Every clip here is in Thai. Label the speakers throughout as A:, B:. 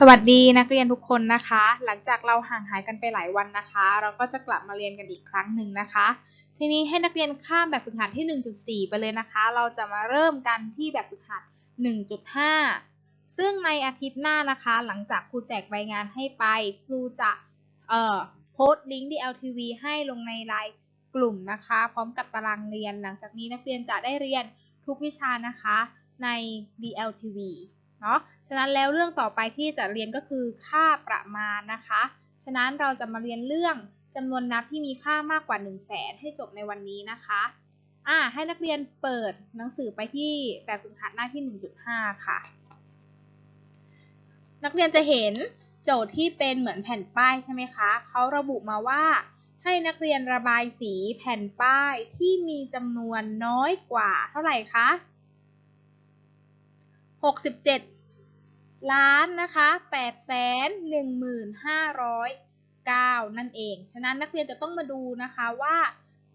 A: สวัสดีนักเรียนทุกคนนะคะ หลังจากเราห่างหายกันไปหลายวันนะคะ เราก็จะกลับมาเรียนกันอีกครั้งหนึ่งนะคะ ทีนี้ให้นักเรียนข้ามแบบฝึกหัดที่ 1.4 ไปเลยนะคะ เราจะมาเริ่มกันที่แบบฝึกหัด 1.5 ซึ่งในอาทิตย์หน้านะคะ หลังจากครูแจกใบงานให้ไป ครูจะเอ่อโพสต์ลิงก์ DLTV ให้ลงในไลน์กลุ่มนะคะ พร้อมกับตารางเรียน หลังจากนี้นักเรียนจะได้เรียนทุกวิชานะคะใน DLTV เนาะฉะนั้นแล้วเรื่องต่อไปที่จะเรียนก็คือค่าประมาณนะคะ ฉะนั้นเราจะมาเรียนเรื่องจำนวนนับที่มีค่ามากกว่า 1 0 0 0 0แสนให้จบในวันนี้นะคะอ่าให้นักเรียนเปิดหนังสือไปที่แบบฝึกหัดหน้าที่ 1.5 ค่ะ นักเรียนจะเห็นโจทย์ที่เป็นเหมือนแผ่นป้ายใช่ไหมคะเขาระบุมาว่าให้นักเรียนระบายสีแผ่นป้ายที่มีจำนวนน้อยกว่าเท่าไหร่คะ 67 ล้านนะคะ8แสน15,509 นั่นเอง ฉะนั้นนักเรียนจะต้องมาดูนะคะว่า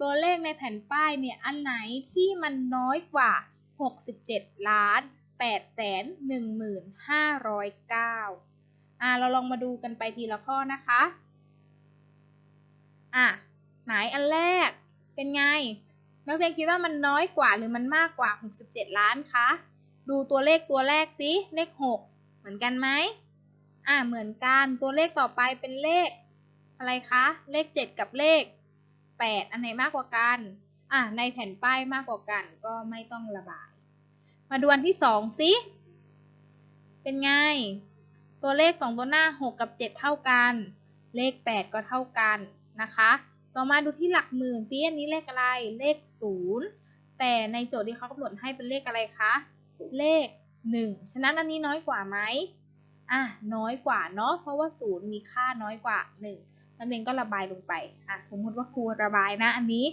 A: ตัวเลขในแผ่นป้ายเนี่ยอันไหนที่มันน้อยกว่า 67 ล้าน8แสน15,509 อ่า เราลองมาดูกันไปทีละข้อนะคะ อะ ไหนอันแรกเป็นไง นักเรียนคิดว่ามันน้อยกว่าหรือมันมากกว่า 67 ล้านคะ ดูตัวเลขตัวแรกสิเลข 6 เหมือนกันไหมอ่าเหมือนกันตัวเลขต่อไปเป็นเลข อะไรคะ เลข 7 กับเลข 8 อันไหนมากกว่ากันอ่าในแผ่นป้ายมากกว่ากันก็ไม่ต้องระบาย มาดูอันที่2สิเป็นไง ตัวเลข 2 ตัวหน้า 6 กับ 7 เท่ากัน เลข 8 ก็เท่ากันนะคะ ต่อมาดูที่หลักหมื่นซิอันนี้เลขอะไรเลข 0 แต่ในโจทย์ที่เขากำหนดให้เป็นเลขอะไรคะ เลข 1 ฉะนั้นอันนี้น้อยกว่าไหมอะน้อยกว่าเนาะเพราะว่า 0 มีค่าน้อยกว่า 1 นั่นเองก็ระบายลงไปอะสมมุติว่าครูระบายนะอันนี้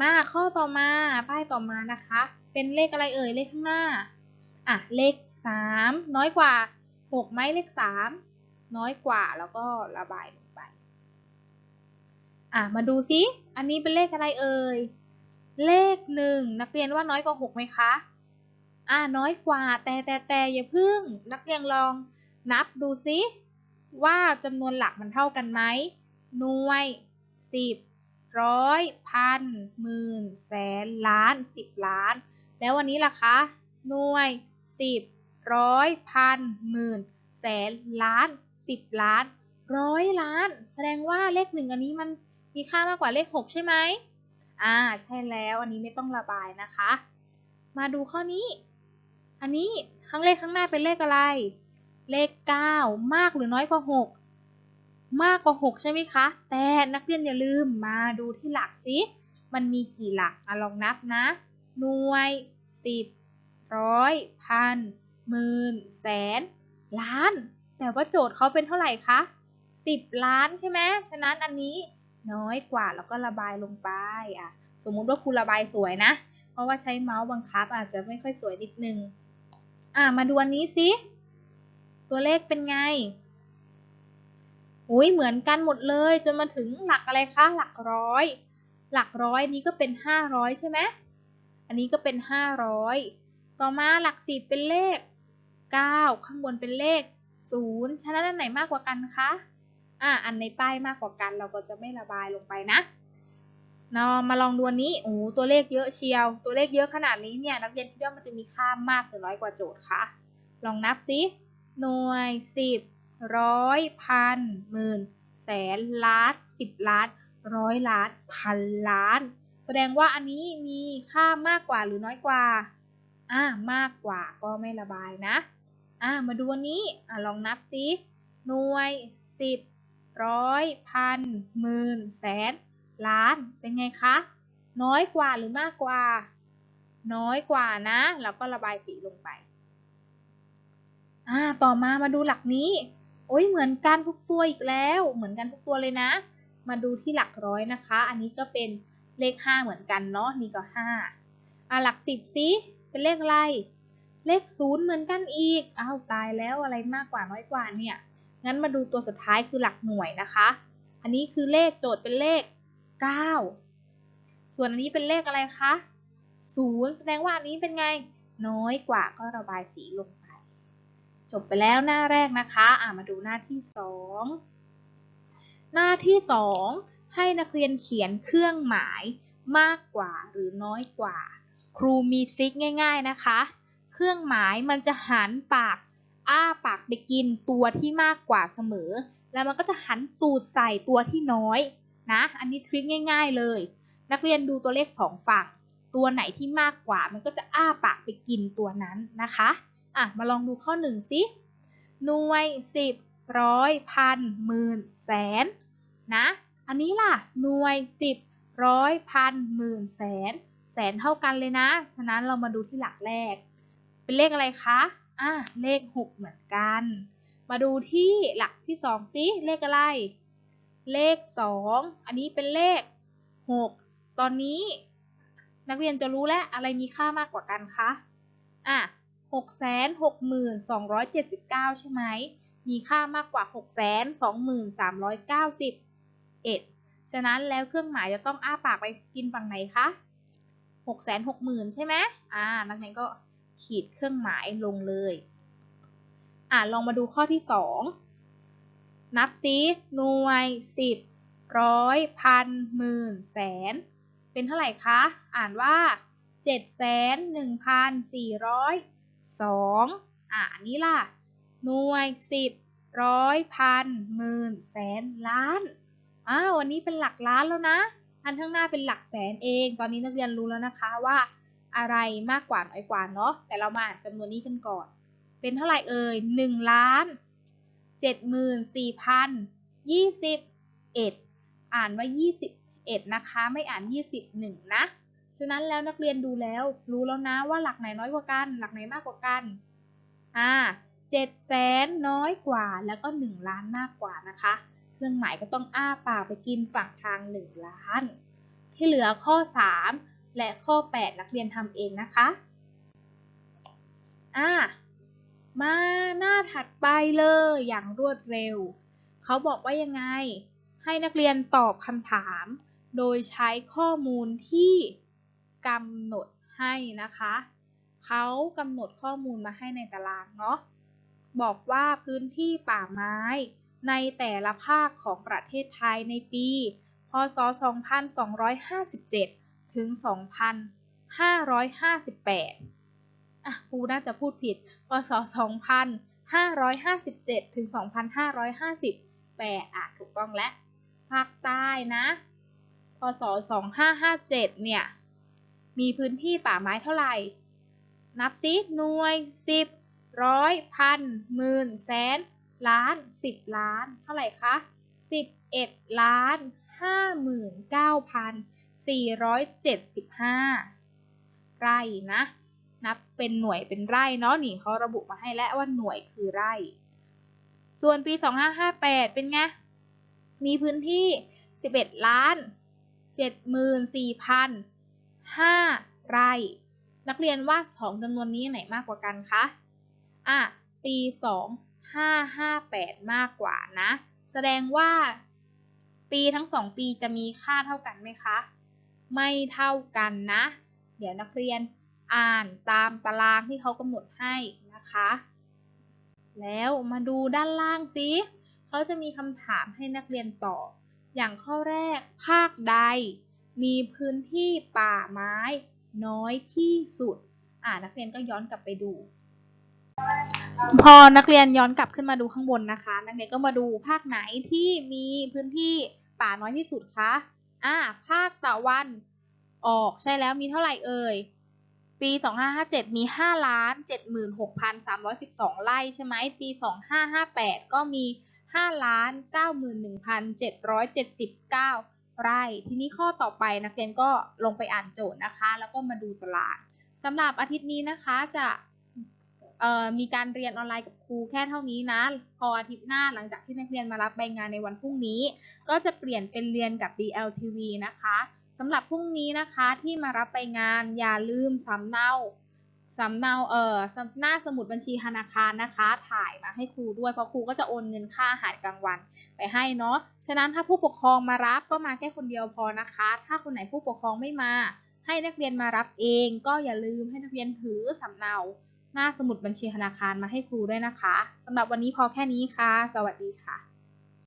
A: มาข้อต่อมาป้ายต่อมานะคะ เป็นเลขอะไรเอ่ยเลขข้างหน้าอะเลข 3 น้อยกว่า6ไหมเลข 3 น้อยกว่าแล้วก็ระบายลงไปอะมาดูซิอันนี้เป็นเลขอะไรเอ่ยเลข 1 นักเรียนว่าน้อยกว่า6ไหมคะ อ่าน้อยกว่า แต่แต่แต่อย่าพึ่ง นักเรียนลองนับดูซิ ว่าจำนวนหลักมันเท่ากันไหมหน่วยสิบร้อยพันหมื่นแสนล้านสิบล้าน แล้ววันนี้ล่ะคะ หน่วยสิบร้อยพันหมื่นแสนล้านสิบล้านร้อยล้าน แสดงว่าเลขหนึ่งอันนี้มันมีค่ามากกว่าเลขหกใช่ไหมอ่า ใช่แล้ว อันนี้ไม่ต้องระบายนะคะ มาดูข้อนี้ อันนี้ข้างเลขข้างหน้าเป็นเลขอะไร เลข 9 มากหรือน้อยกว่า 6 มากกว่า 6 ใช่ไหมคะ แต่นักเรียนอย่าลืมมาดูที่หลักสิมันมีกี่หลักอะลองนับนะ หน่วย 10 ร้อย พัน หมื่น แสน ล้าน แต่ว่าโจทย์เขาเป็นเท่าไหร่คะ 10 ล้านใช่ไหมฉะนั้นอันนี้น้อยกว่าแล้วก็ระบายลงไปอะ สมมุติว่าครูระบายสวยนะ เพราะว่าใช้เมาส์บังคับอาจจะไม่ค่อยสวยนิดนึง อ่ามาดูอันนี้สิ ตัวเลขเป็นไงอุ้ยเหมือนกันหมดเลย จนมาถึงหลักอะไรคะ หลักร้อย หลักร้อยนี้ก็เป็นห้าร้อยใช่ไหมอันนี้ก็เป็นห้าร้อยต่อมาหลักสิบเป็นเลขเก้าข้างบนเป็นเลขศูนย์ฉะนั้นอันไหนมากกว่ากันคะอ่าอันในป้ายมากกว่ากันเราก็จะไม่ระบายลงไปนะ เนาะมาลองดูอันนี้โอ้ตัวเลขเยอะเชียว ตัวเลขเยอะขนาดนี้เนี่ยนักเรียนคิดว่ามันจะมีค่ามากหรือน้อยกว่าโจทย์คะลองนับสิหน่วยสิบร้อยพันหมื่นแสนล้านสิบล้านร้อยล้านพันล้าน แสดงว่าอันนี้มีค่ามากกว่าหรือน้อยกว่าอ่ามากกว่าก็ไม่ระบายนะอ่ามาดูอันนี้อ่าลองนับสิหน่วยสิบร้อยพันหมื่นแสน ล้าน เป็นไงคะ น้อยกว่าหรือมากกว่า น้อยกว่านะ แล้วก็ระบายสีลงไป อ่า ต่อมามาดูหลักนี้ โอ้ยเหมือนกันทุกตัวอีกแล้ว เหมือนกันทุกตัวเลยนะ มาดูที่หลักร้อยนะคะ อันนี้ก็เป็นเลขห้าเหมือนกันเนาะ นี่ก็ห้าอ่าหลักสิบสิเป็นเลขอะไร เลขศูนย์เหมือนกันอีก อ้าวตายแล้วอะไรมากกว่าน้อยกว่าเนี่ย งั้นมาดูตัวสุดท้ายคือหลักหน่วยนะคะอันนี้คือเลขโจทย์เป็นเลข 9 ส่วนอันนี้เป็นเลขอะไรคะ0แสดงว่าอันนี้เป็นไง น้อยกว่าก็ระบายสีลงไป จบไปแล้วหน้าแรกนะคะอ่ามาดูหน้าที่สองหน้าที่สองให้นักเรียนเขียนเครื่องหมายมากกว่าหรือน้อยกว่า ครูมีทริคง่าย ๆนะคะ เครื่องหมายมันจะหันปากอ้าปากไปกินตัวที่มากกว่าเสมอ แล้วมันก็จะหันตูดใส่ตัวที่น้อย นะ อันนี้ทริคง่าย ๆเลย นักเรียนดูตัวเลขสองฝั่ง ตัวไหนที่มากกว่ามันก็จะอ้าปากไปกินตัวนั้นนะคะอะมาลองดูข้อหนึ่งสิหน่วยสิบร้อยพันหมื่นแสนนะอันนี้ล่ะหน่วยสิบร้อยพันหมื่นแสน แสนเท่ากันเลยนะ ฉะนั้นเรามาดูที่หลักแรก เป็นเลขอะไรคะอะเลขหกเหมือนกัน มาดูที่หลักที่สองสิเลขอะไร เลขสองอันนี้เป็นเลขหกตอนนี้ นักเรียนจะรู้แล้วอะไรมีค่ามากกว่ากันคะอะหกแสนหกหมื่นสองร้อยเจ็ดสิบเก้าใช่ไหม มีค่ามากกว่าหกแสนสองหมื่นสามร้อยเก้าสิบเอ็ดฉะนั้นแล้วเครื่องหมายจะต้องอ้าปากไปกินฝั่งไหนคะหกแสนหกหมื่นใช่ไหมอ่า นักเรียนก็ขีดเครื่องหมายลงเลย อ่าลองมาดูข้อที่สอง นับซิหน่วยสิบร้อยพันหมื่นแสน เป็นเท่าไหร่คะ อ่านว่าเจ็ดแสนหนึ่งพันสี่ร้อยสองอ่านนี้ล่ะ หน่วยสิบร้อยพันหมื่นแสนล้านอ้าววันนี้เป็นหลักล้านแล้วนะ อันข้างหน้าเป็นหลักแสนเอง ตอนนี้นักเรียนรู้แล้วนะคะว่าอะไรมากกว่าน้อยกว่าเนาะ แต่เรามาอ่านจำนวนนี้กันก่อน เป็นเท่าไหร่เอ่ยหนึ่งล้าน เจ็ดหมื่นสี่พันยี่สิบเอ็ดอ่านว่ายี่สิบเอ็ดนะคะ ไม่อ่านยี่สิบหนึ่งนะ ฉะนั้นแล้วนักเรียนดูแล้ว รู้แล้วนะว่าหลักไหนน้อยกว่ากัน หลักไหนมากกว่ากัน อ่าเจ็ดแสนน้อยกว่าแล้วก็หนึ่งล้านมากกว่านะคะ เครื่องหมายก็ต้องอ้าปากไปกินฝั่งทางหนึ่งล้าน ที่เหลือข้อ 3 และข้อ 8 นักเรียนทำเองนะคะ อ่า มาหน้าถัดไปเลยอย่างรวดเร็ว เขาบอกว่ายังไง ให้นักเรียนตอบคำถาม โดยใช้ข้อมูลที่กำหนดให้นะคะ เขากำหนดข้อมูลมาให้ในตารางเนาะ บอกว่าพื้นที่ป่าไม้ในแต่ละภาคของประเทศไทยในปี พศ 2257 ถึง 2558 อะครูน่าจะพูดผิดพศ2557 ถึง 2558 อะ ถูกต้องแล้ว ภาคใต้นะพศ2557 เนี่ย มีพื้นที่ป่าไม้เท่าไหร่ นับซิหน่วย 10 ร้อย พัน หมื่น แสน ล้าน 10 ล้าน เท่าไหร่คะ 11 ล้าน 59,475 ไร่นะ นับเป็นหน่วยเป็นไร่เนาะนี่เขาระบุมาให้แล้วว่าหน่วยคือไร่ ส่วนปี 2558 เป็นไง มีพื้นที่ 11 ล้าน 74,005 ไร่ นักเรียนว่าสองจำนวนนี้ไหนมากกว่ากันคะ อะ ปี 2558 มากกว่านะ แสดงว่าปีทั้งสองปีจะมีค่าเท่ากันไหมคะ ไม่เท่ากันนะ เดี๋ยวนักเรียน อ่านตามตารางที่เขากำหนดให้นะคะ แล้วมาดูด้านล่างสิเขาจะมีคำถามให้นักเรียนตอบอย่างข้อแรกภาคใด มีพื้นที่ป่าไม้น้อยที่สุด อ่านักเรียนก็ย้อนกลับไปดู พอนักเรียนย้อนกลับขึ้นมาดูข้างบนนะคะ นักเรียนก็มาดูภาคไหนที่มีพื้นที่ป่าน้อยที่สุดคะอ่าภาคตะวันออกใช่แล้วมีเท่าไหร่เอ่ย ปี 2557 มี 5 ล้าน 76,312 ไร่ใช่ไหม ปี 2558 ก็มี 5 ล้าน 91,779 ไร่ ทีนี้ข้อต่อไปนักเรียนก็ลงไปอ่านโจทย์นะคะ แล้วก็มาดูตารางสำหรับอาทิตย์นี้นะคะจะมีการเรียนออนไลน์กับครูแค่เท่านี้นะ พออาทิตย์หน้าหลังจากที่นักเรียนมารับใบงานในวันพรุ่งนี้ ก็จะเปลี่ยนเป็นเรียนกับ DLTV นะคะ สำหรับพรุ่งนี้นะคะที่มารับใบงานอย่าลืมสำเนาสำเนาเอ่อหน้าสมุดบัญชีธนาคารนะคะ ถ่ายมาให้ครูด้วยเพราะครูก็จะโอนเงินค่าอาหารกลางวันไปให้เนาะฉะนั้นถ้าผู้ปกครองมารับก็มาแค่คนเดียวพอนะคะ ถ้าคนไหนผู้ปกครองไม่มา ให้นักเรียนมารับเอง ก็อย่าลืมให้นักเรียนถือสำเนา หน้าสมุดบัญชีธนาคารมาให้ครูด้วยนะคะสำหรับวันนี้พอแค่นี้ค่ะ สวัสดีค่ะ